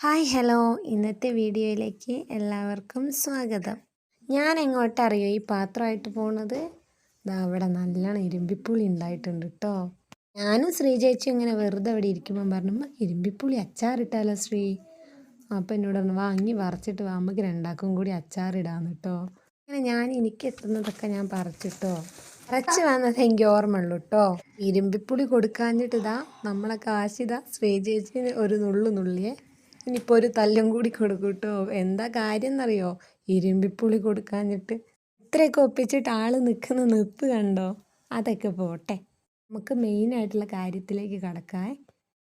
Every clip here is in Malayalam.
Hi hello. ഇന്നത്തെ വീഡിയോയിലേക്ക് എല്ലാവർക്കും സ്വാഗതം. ഞാൻ എങ്ങോട്ടറിയോ ഈ പാത്രമായിട്ട് പോണത്. ഇതാ അവിടെ നല്ലോണം ഇരുമ്പിപ്പുളി ഉണ്ടായിട്ടുണ്ട് കേട്ടോ ഞാനും ശ്രീ ചേച്ചി ഇങ്ങനെ വെറുതെ അവിടെ ഇരിക്കുമ്പോൾ പറഞ്ഞു "ഉമ്മ, ഇരുമ്പിപ്പുളി അച്ചാറിട്ടാലോ ശ്രീ? അപ്പം എന്നോട് പറഞ്ഞു വാങ്ങി വറച്ചിട്ട് വാ രണ്ടാക്കും കൂടി അച്ചാറിടാന്ന് കേട്ടോ അങ്ങനെ ഞാൻ എനിക്ക് എത്തുന്നതൊക്കെ ഞാൻ പറിച്ചിട്ടോ പറച്ച് വന്നത് എനിക്ക് ഓർമ്മ ഉള്ളു കേട്ടോ ഇരുമ്പിപ്പുളി കൊടുക്കാഞ്ഞിട്ട് ഇതാ നമ്മളെ കാശിതാ ശ്രീ ചേച്ചി ഒരു നുള്ളു നുള്ളിയേ ഇനിയിപ്പോൾ ഒരു തല്ലും കൂടി കൊടുക്കും കേട്ടോ എന്താ കാര്യം എന്നറിയോ ഇരുമ്പിപ്പുളി കൊടുക്കാഞ്ഞിട്ട് ഇത്രയൊക്കെ ഒപ്പിച്ചിട്ട് ആൾ നിൽക്കുന്ന നിപ്പ് കണ്ടോ? അതൊക്കെ പോട്ടെ. നമുക്ക് മെയിനായിട്ടുള്ള കാര്യത്തിലേക്ക് കടക്കാം.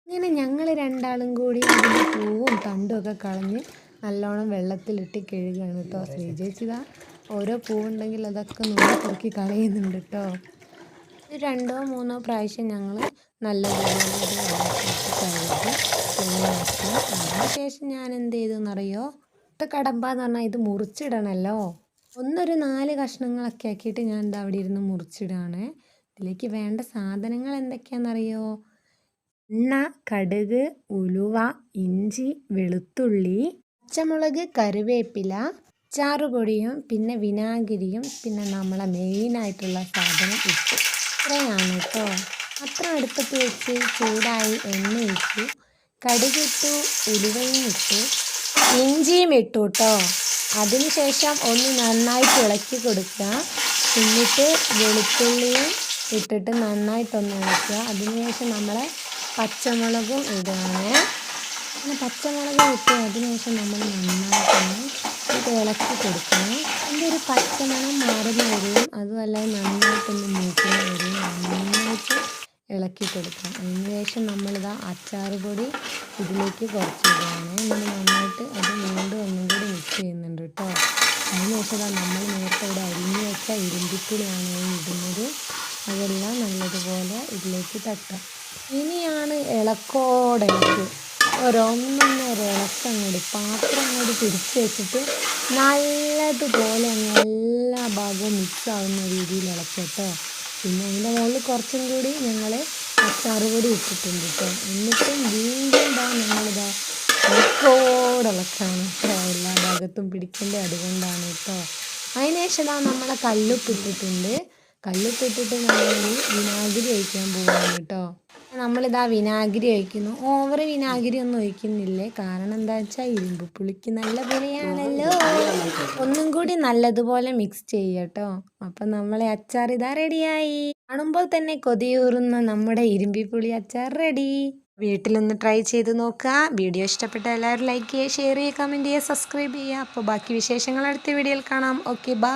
ഇങ്ങനെ ഞങ്ങൾ രണ്ടാളും കൂടി പൂവും തണ്ടും ഒക്കെ കളഞ്ഞ് നല്ലോണം വെള്ളത്തിലിട്ട് കഴുകുകയാണ് കേട്ടോ ശ്രീജേച്ചിതാ ഓരോ പൂവുണ്ടെങ്കിൽ അതൊക്കെ നുള്ളി കുറുക്കി കളയുന്നുണ്ട് കേട്ടോ രണ്ടോ മൂന്നോ പ്രാവശ്യം ഞങ്ങൾ നല്ല കഴുകി ക്ലീനാക്കി അതിനുശേഷം ഞാൻ എന്ത് ചെയ്തെന്നറിയോ ഒറ്റ കടമ്പ എന്ന് പറഞ്ഞാൽ ഇത് മുറിച്ചിടണമല്ലോ ഒന്നൊരു നാല് കഷ്ണങ്ങളൊക്കെ ആക്കിയിട്ട് ഞാൻ എന്താ അവിടെ ഇരുന്ന് മുറിച്ചിടുകയാണ് ഇതിലേക്ക് വേണ്ട സാധനങ്ങൾ എന്തൊക്കെയാണെന്നറിയോ എണ്ണ കടുക് ഉലുവ ഇഞ്ചി വെളുത്തുള്ളി പച്ചമുളക് കറിവേപ്പില ചാറുപൊടിയും പിന്നെ വിനാഗിരിയും പിന്നെ നമ്മളെ മെയിനായിട്ടുള്ള സാധനം ഉപ്പ്. ഇത്രയാണ് കേട്ടോ. അത്ര അടുപ്പത്ത് വെച്ച് ചൂടായി എണ്ണ ഇട്ടു കടുകിട്ടു ഉലുവയും ഇട്ടു. ഇഞ്ചിയും ഇട്ടു കേട്ടോ അതിനുശേഷം ഒന്ന് നന്നായി ഇളക്കി കൊടുക്കുക എന്നിട്ട് വെളുത്തുള്ളിയും ഇട്ടിട്ട് നന്നായിട്ടൊന്ന് ഇളക്കുക അതിനുശേഷം നമ്മൾ പച്ചമുളകും ഇടുകയാണ് പച്ചമുളക് ഇട്ട് അതിനുശേഷം നമ്മൾ നന്നായിട്ടൊന്ന് ഇളക്കി കൊടുക്കണം. അതിന്റെ ഒരു പച്ചമണം മാറുന്ന വരെയും അതുമല്ല നന്നായിട്ടൊന്ന് മൂക്കുന്ന വരെയും നന്നായിട്ട് ഇളക്കി അതിന് അതിനുശേഷം നമ്മളിതാ അച്ചാർ പൊടി ഇതിലേക്ക് കുറച്ച് ഇടുകയാണ് എന്നിട്ട് നന്നായിട്ട് അത് വീണ്ടും ഒന്നും കൂടി മിക്സ് ചെയ്യുന്നുണ്ട് കേട്ടോ. അതിനുശേഷം നമ്മൾ നേരത്തെ ഇവിടെ അരിഞ്ഞു വെച്ച ഇരുമ്പിപ്പുളിയാണ് ഇടുന്നത്. അതെല്ലാം നല്ലതുപോലെ ഇതിലേക്ക് തട്ടാം. ഇനിയാണ് ഇളക്കോടിളക്ക് ഒരൊന്നൊന്നര ഇളക്കം കൂടി പാത്രം അങ്ങോട്ട് തിരിച്ച് വെച്ചിട്ട് നല്ലതുപോലെ എല്ലാ ഭാഗവും മിക്സ് ആവുന്ന രീതിയിൽ ഇളക്കുക കേട്ടോ. പിന്നെ അതിന്റെ മുകളിൽ കുറച്ചും കൂടി ഞങ്ങൾ അച്ചാർ പൊടി ഇട്ടിട്ടുണ്ട് കേട്ടോ എന്നിട്ടും വീണ്ടും ഇതാ ഞങ്ങളിതാ ഇളക്കോടിളക്കാണ് കേട്ടോ എല്ലാ ഭാഗത്തും പിടിക്കേണ്ട അതുകൊണ്ടാണ് കേട്ടോ അതിനുശേഷം ഇതാ നമ്മളെ കല്ലുപ്പിട്ടിട്ടുണ്ട് കല്ലുപ്പിട്ടിട്ട് നമ്മൾ വിനാഗിരി ഒഴിക്കാൻ പോവാണ് കേട്ടോ നമ്മളിതാ വിനാഗിരി ഒഴിക്കുന്നു. ഓവർ വിനാഗിരി ഒന്നും ഒഴിക്കുന്നില്ലേ? കാരണം എന്താ വെച്ചാൽ ഇരുമ്പ് പുളിക്ക് നല്ല വിലയാണല്ലോ. ഒന്നും കൂടി നല്ലതുപോലെ മിക്സ് ചെയ്യട്ടോ. അപ്പൊ നമ്മളെ അച്ചാർ ഇതാ റെഡിയായി കാണുമ്പോൾ തന്നെ കൊതിയൂറുന്ന നമ്മുടെ ഇരുമ്പിപ്പുളി അച്ചാർ റെഡി വീട്ടിലൊന്ന് ട്രൈ ചെയ്ത് നോക്കുക. വീഡിയോ ഇഷ്ടപ്പെട്ട എല്ലാവരും ലൈക്ക് ചെയ്യുക ഷെയർ ചെയ്യുക കമന്റ് ചെയ്യുക സബ്സ്ക്രൈബ് ചെയ്യുക. അപ്പോൾ ബാക്കി വിശേഷങ്ങൾ അടുത്ത വീഡിയോയിൽ കാണാം. Okay bye